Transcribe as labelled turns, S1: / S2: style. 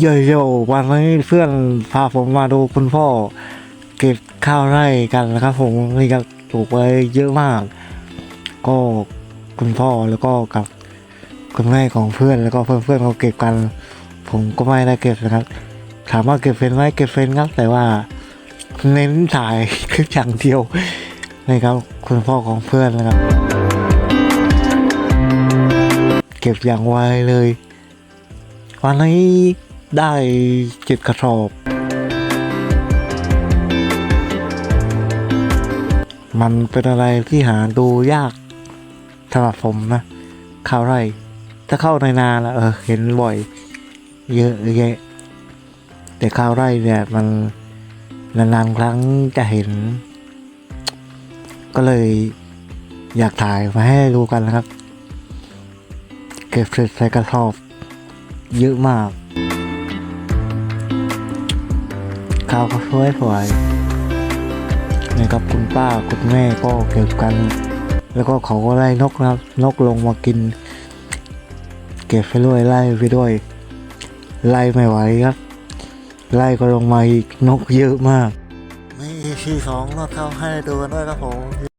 S1: เยอะๆวันนี้เพื่อนพาผมมาดูคุณพ่อ เก็บข้าวไร่กันนะครับ ผมนี่ก็ปลูกไว้เยอะมาก ก็คุณพ่อแล้วก็กับคุณแม่ของเพื่อนแล้วก็เพื่อนๆเขาเก็บกัน ผมก็ไม่ได้เก็บนะครับ ถามว่าเก็บเป็นไหมเก็บเป็นครับ แต่ว่าเน้นถ่ายคลิปอย่างเดียวนะครับ คุณพ่อของเพื่อนนะครับ เก็บอย่างไวเลยวันนี้ ได้เจ็ดกระสอบ มันเป็นอะไรที่หาดูยากสำหรับผมนะข้าวไร่ถ้าเข้าในนาล้วเออเห็นบ่อย เยอะแยะ แต่ข้าวไร่เนี่ยมันนานๆครั้งจะเห็น ก็เลยอยากถ่ายมาให้ดูกันนะครับ เก็บเสร็จใส่กระสอบ เยอะมาก ข้าวก็สวยสวยนะครับคุณป้าคุณแม่ก็เก็บกัน แล้วก็เขาก็ไล่นกนะครับ นกลงมากิน เก็บไปด้วยไล่ไปด้วย ไล่ไม่ไหวครับ ไล่ก็ลงมาอีกนกเยอะมาก นี่ที่สองนกเข้าให้ดูกันด้วยครับผม